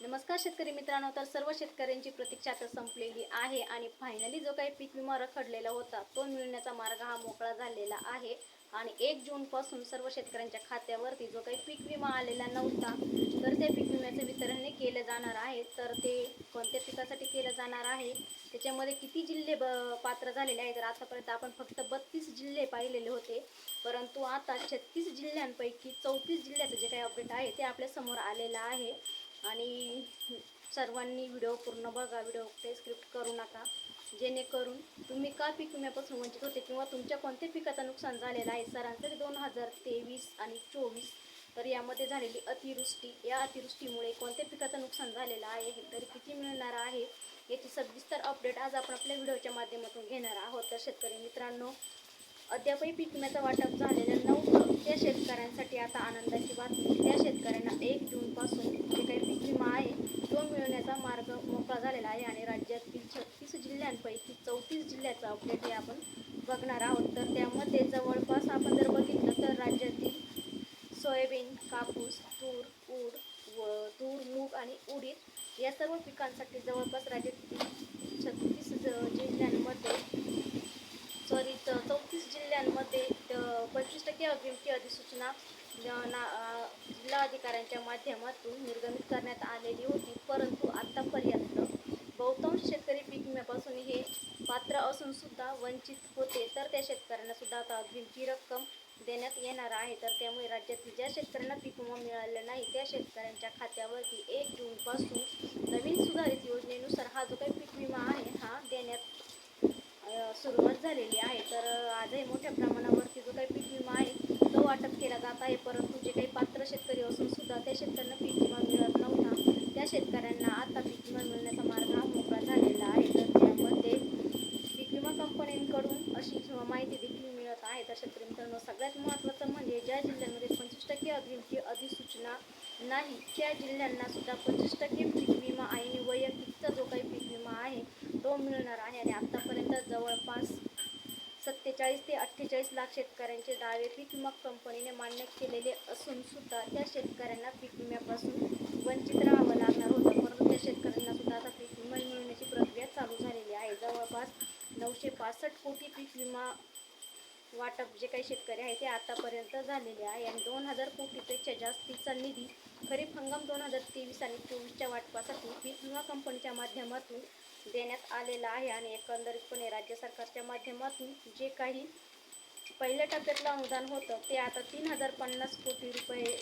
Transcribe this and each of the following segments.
नमस्कार शेतकरी मित्रांनो. तर सर्व शेतकऱ्यांची प्रतीक्षा आता संपलेली आहे आणि फायनली जो काही पीक विमा रखडलेला होता तो मिळण्याचा मार्ग हा मोकळा झालेला आहे. आणि एक जूनपासून सर्व शेतकऱ्यांच्या खात्यावरती जो काही पीक विमा आलेला नव्हता तर त्या पीक विम्याचे वितरण हे केलं जाणार आहे. तर ते कोणत्या पिकासाठी केलं जाणार आहे? त्याच्यामध्ये किती जिल्हे ब पात्र झालेले आहेत? तर आतापर्यंत आपण फक्त बत्तीस जिल्हे पाहिलेले होते. परंतु आता छत्तीस जिल्ह्यांपैकी चौतीस जिल्ह्याचं जे काही अपडेट आहे ते आपल्यासमोर आलेलं आहे. आणि सर्वांनी व्हिडिओ पूर्ण बघा व्हिडिओ ते स्क्रिप्ट करू नका. जेणेकरून तुम्ही का पीक विम्यापासून वंचित होते किंवा तुमच्या कोणत्या पिकाचं नुकसान झालेलं आहे? सरासरी दोन हजार तेवीस आणि चोवीस तर यामध्ये झालेली अतिवृष्टी या अतिवृष्टीमुळे कोणत्या पिकाचं नुकसान झालेलं आहे तर किती मिळणार आहे याची सविस्तर अपडेट आज आपण आपल्या व्हिडिओच्या माध्यमातून घेणार आहोत. तर शेतकरी मित्रांनो अद्यापही पीक विम्याचं वाटप झालेलं नऊ त्या शेतकऱ्यांसाठी आता आनंदाची बातमी. त्या शेतकऱ्यांना एक जूनपासून जे काही पीक विमा आहे तो मिळण्याचा मार्ग मोकळा झालेला आहे आणि राज्यातील छत्तीस जिल्ह्यांपैकी चौतीस जिल्ह्याचा अपडेट हे आपण बघणार आहोत तर त्यामध्ये जवळपास आपण जर बघितलं तर राज्यातील सोयाबीन कापूस तूर ऊड व तूर मूग आणि उडीद या सर्व पिकांसाठी जवळपास राज्यातील छत्तीस जिल्ह्यांमध्ये सॉरी चौतीस जिल्ह्यांमध्ये पंचवीस टक्के अग्रिमची अधिसूचना जिल्हा ना माध्यमातून निर्गमित करण्यात आलेली होती. परंतु आत्तापर्यंत बहुतांश शेतकरी पीक विम्यापासून हे पात्र असून सुद्धा वंचित होते. तर त्या शेतकऱ्यांना सुद्धा आता अग्रिमची रक्कम देण्यात येणार आहे. तर त्यामुळे राज्यातील ज्या शेतकऱ्यांना पीक विमा मिळाला नाही त्या शेतकऱ्यांच्या खात्यावरती एक जूनपासून नवीन सुधारित योजनेनुसार हा जो काही पीक विमा आहे हा देण्यात सुरुवात झालेली आहे. तर आजही मोठ्या प्रमाणावरती जो काही पीक विमा आहे तो वाटप केला जात आहे. परंतु जे काही पात्र शेतकरी असून सुद्धा त्या शेतकऱ्यांना पीक विमा मिळत नव्हता. त्या शेतकऱ्यांना आता पीक विमा मिळण्याचा मार्ग हा मोकळा झालेला आहे तर त्यामध्ये पीक विमा कंपन्यांकडून अशी किंवा माहिती देखील मिळत आहे तर शेतकरी मित्रांनो सगळ्यात महत्त्वाचं म्हणजे ज्या जिल्ह्यांमध्ये पंचवीस टक्के अग्रिमची अधिसूचना नाही त्या जिल्ह्यांना सुद्धा पंचवीस टक्के पीक विमा आहे आणि वैयक्तिकचा जो काही पीक विमा आहे तो मिळणार आहे. आणि आत्तापर्यंत जवळपास सत्तेचाळीस ते अठ्ठेचाळीस लाख शेतकऱ्यांचे दावे पीक विमा कंपनीने मान्य केलेले असून सुद्धा त्या शेतकऱ्यांना पीक विम्यापासून वंचित राहावं लागणार होतं. परंतु त्या शेतकऱ्यांना सुद्धा आता पीक विमा मिळवण्याची प्रक्रिया चालू झालेली आहे. जवळपास नऊशे पासष्ट कोटी पीक विमा वाटप जे काही शेतकरी आहे ते आतापर्यंत झालेले आहे. आणि दोन हजार कोटीपेक्षा जास्तीचा निधी खरीप हंगाम दोन हजार तेवीस आणि चोवीसच्या वाटपासाठी पीक विमा कंपनीच्या माध्यमातून देण्यात आलेला आहे. आणि एकंदरीतपणे राज्य सरकारच्या माध्यमातून जे काही पहिल्या टप्प्यातलं अनुदान होतं ते आता तीन हजार पन्नास कोटी रुपये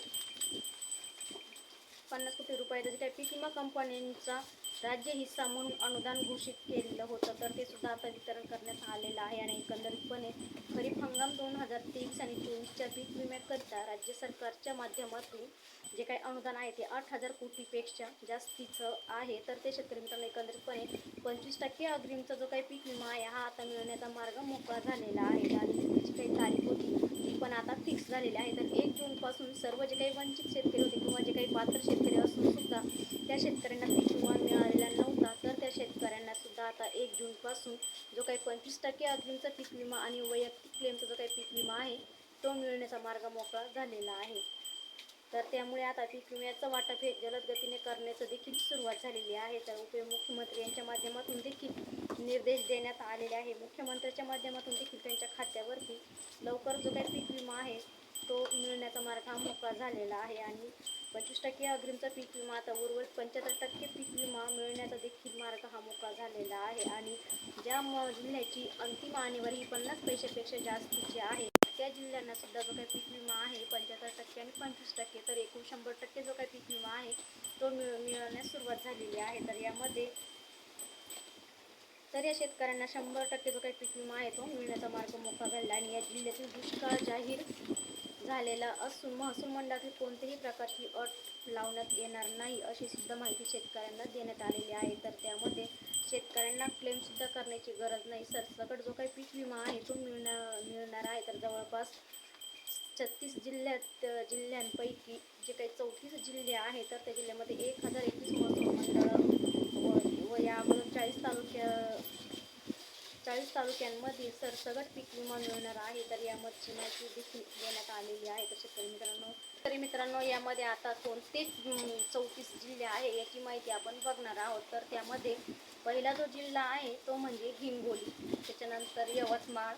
पन्नास कोटी रुपयाचं जे काही पीक विमा कंपन्यांचा राज्य हिस्सा म्हणून अनुदान घोषित केलेलं होतं तर ते सुद्धा आता वितरण करण्यात आलेलं आहे आणि एकंदरीतपणे खरीप हंगाम दोन हजार तेवीस आणि चोवीसच्या पीक विम्याकरिता राज्य सरकारच्या माध्यमातून जे काही अनुदान आहे ते आठ हजार कोटीपेक्षा जास्तीचं आहे. तर ते शेतकरी मित्रांनो एकंदरीतपणे पंचवीस टक्के अग्रिमचा जो काही पीक विमा आहे हा आता मिळवण्याचा मार्ग मोकळा झालेला आहे. आणि जी काही तारीख होती पण आता फिक्स झालेले आहे. तर एक जूनपासून सर्व जे काही वंचित शेतकरी होते किंवा जे काही पात्र शेतकरी असून सुद्धा त्या शेतकऱ्यांना पीक विमा मिळालेला नव्हता. तर त्या शेतकऱ्यांना सुद्धा आता एक जूनपासून जो काही पंचवीस टक्के अग्रिमचा पीक विमा आणि वैयक्तिक क्लेमचा जो काही पीक विमा आहे तो मिळण्याचा मार्ग मोकळा झालेला आहे. तर त्यामुळे आता पीक विम्याचं वाटप हे जलद गतीने करण्याचं देखील सुरुवात झालेली आहे. तर उपमुख्यमंत्री यांच्या माध्यमातून देखील निर्देश देण्यात आलेले आहे. मुख्यमंत्र्याच्या माध्यमातून देखील त्यांच्या खात्यावरती लवकर जो काही पीक विमा आहे तो मिळण्याचा मार्ग हा मोकळा झालेला आहे. आणि पंचवीस टक्के अग्रिमचा पीक विमा आता उर्वरित पंच्याहत्तर टक्के पीक विमा मिळण्याचा देखील मार्ग हा मोकळा झालेला आहे. आणि ज्या जिल्ह्याची अंतिम आणेवारी ही पन्नास पैशापेक्षा जास्तीची आहे. त्या जिल्ह्यांना सुद्धा जो काही पीक विमा आहे पंच्याहत्तर टक्के आणि पंचवीस टक्के तर एकूण शंभर टक्के जो काही पीक विमा आहे तो मिळ मिळवण्यास सुरुवात झालेली आहे. तर यामध्ये तर या शेतकऱ्यांना शंभर टक्के जो काही पीक विमा आहे तो मिळण्याचा मार्ग मोकळा झालेला आणि या जिल्ह्यातील दुष्काळ जाहीर झालेला असून महसूल मंडळातील कोणत्याही प्रकारची अट लावण्यात येणार नाही अशी सुद्धा माहिती शेतकऱ्यांना देण्यात आलेली आहे. तर त्यामध्ये त्यांना क्लेमसुद्धा करण्याची गरज नाही. सरसकट जो काही पीक विमा आहे तो मिळणार मिळणार आहे. तर जवळपास छत्तीस जिल्ह्यात जिल्ह्यांपैकी जे काही चौतीस जिल्हे आहेत तर त्या जिल्ह्यामध्ये एक हजार एकवीस महसूल मंडळ व या चाळीस तालुक्यांमध्ये सरसगट पीक विमा मिळणार आहे. तर यामध्ये माहिती देखील देण्यात आलेली आहे. तर शेतकरी मित्रांनो तरी मित्रांनो यामध्ये आता कोणते चौतीस जिल्हे आहे याची माहिती आपण बघणार आहोत. तर त्यामध्ये पहिला जो जिल्हा आहे तो म्हणजे हिंगोली. त्याच्यानंतर यवतमाळ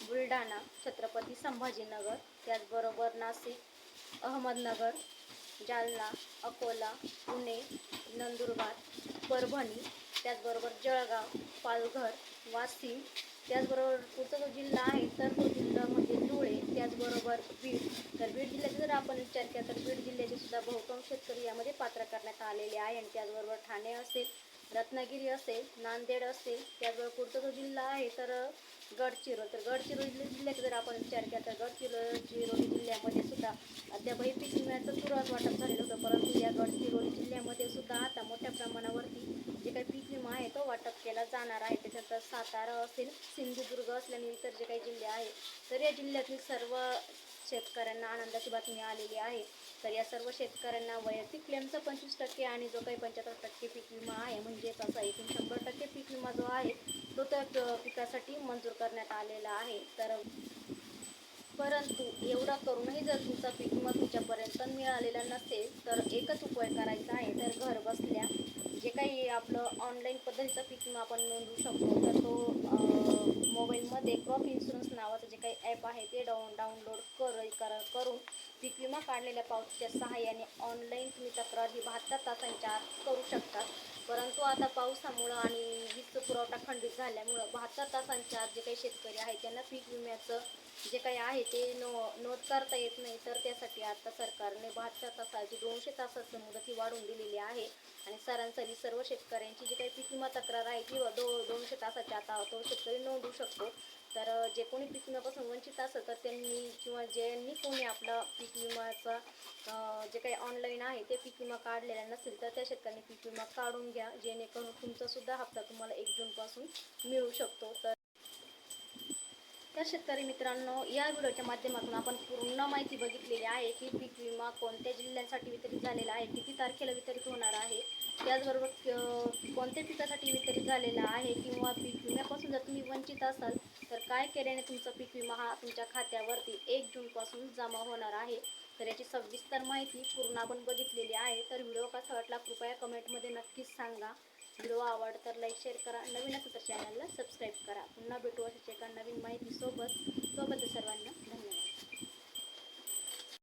बुलढाणा छत्रपती संभाजीनगर त्याचबरोबर नाशिक अहमदनगर जालना अकोला पुणे नंदुरबार परभणी त्याचबरोबर जळगाव पालघर वाशिम त्याचबरोबर पुढचा जो जिल्हा आहे तर तो जिल्हा म्हणजे धुळे त्याचबरोबर बीड. तर बीड जिल्ह्याचा जर आपण विचार केला तर बीड जिल्ह्याचे सुद्धा बहुतांश शेतकरी यामध्ये पात्र करण्यात आलेले आहे आणि त्याचबरोबर ठाणे असेल रत्नागिरी असेल नांदेड असेल त्याचबरोबर पुढचा जो जिल्हा आहे तर गडचिरोली. तर गडचिरोली जिल्ह्याचा जर आपण विचार केला तर गडचिरोली जिल्ह्यामध्ये सुद्धा अद्यापही पीक विम्याचं तुरळक वाटप झालेलं होतं परंतु या गडचिरोली जिल्ह्यामध्ये सुद्धा आता मोठ्या प्रमाणात जे काही पीक विमा आहे तो जाणार आहे. त्याच्यानंतर सातारा असेल सिंधुदुर्ग असल्याने इतर जे काही जिल्हे आहेत तर या जिल्ह्यातील सर्व शेतकऱ्यांना आनंदाची बातमी आलेली आहे. तर या सर्व शेतकऱ्यांना वैयक्तिक क्लेमचा पंचवीस टक्के आणि जो काही पंच्याहत्तर टक्के पीक विमा आहे म्हणजेच असा एकूण शंभर टक्के पीक विमा जो आहे तो त्या पिकासाठी मंजूर करण्यात आलेला आहे. तर परंतु एवढा करूनही जर तुमचा पीक विमा तुमच्यापर्यंत मिळालेला नसेल तर एकच उपाय करायचा आहे तर घर बसल्या जे काही आपलं ऑनलाईन पद्धतीचा पीक विमा आपण नोंदवू शकतो. तर तो मोबाईलमध्ये क्रॉप इन्शुरन्स नावाचं जे काही ॲप आहे ते डाऊन डाउनलोड कर कर करून पीक विमा काढलेल्या पावतीच्या सहाय्याने ऑनलाईन तुम्ही तक्रार ही बहात्तर तासांच्या आत करू शकता. परंतु आता पावसामुळं आणि वीज पुरवठा खंडित झाल्यामुळं बहात्तर तासांच्या आत जे काही शेतकरी आहेत त्यांना पीक विम्याचं जे काही आहे ते नो नोंद करता येत नाही. तर त्यासाठी आता सरकारने बहात्तर तासाची दोनशे तासाची मुदत ही वाढवून दिलेली आहे. आणि सरासरी सर्व शेतकऱ्यांची जी काही पीक विमा तक्रार आहे ती दो दोनशे तासाच्या आता तो शेतकरी नोंदवू शकतो. तर जे कोणी पीक विम्यापासून वंचित असेल तर त्यांनी किंवा ज्यांनी कोणी आपला पीक विम्याचा जे काही ऑनलाईन आहे ते पीक विमा काढलेला नसेल तर त्या शेतकऱ्यांनी पीक विमा काढून घ्या. जेणेकरून तुमचासुद्धा हप्ता तुम्हाला एक जूनपासून मिळू शकतो. तर तर शेतकरी मित्रांनो या व्हिडिओच्या माध्यमातून आपण पूर्ण माहिती बघितलेली आहे की पीक विमा कोणत्या जिल्ह्यांसाठी वितरित झालेला आहे किती तारखेला वितरित होणार आहे. त्याचबरोबर कोणत्या पिकासाठी वितरित झालेला आहे किंवा पीक विम्यापासून जर तुम्ही वंचित असाल तर काय केल्याने तुमचा पीक विमा हा तुमच्या खात्यावरती एक जूनपासून जमा होणार आहे? तर याची सविस्तर माहिती पूर्ण आपण बघितलेली आहे. तर व्हिडिओ कसा वाटला कृपया कमेंटमध्ये नक्कीच सांगा. व्हिडिओ आवड तर लाईक शेअर करा. नवीन असेल तर चॅनलला सबस्क्राईब करा. पुन्हा भेटू अशाच एका नवीन माहितीसोबत. सोबत सर्वांना धन्यवाद.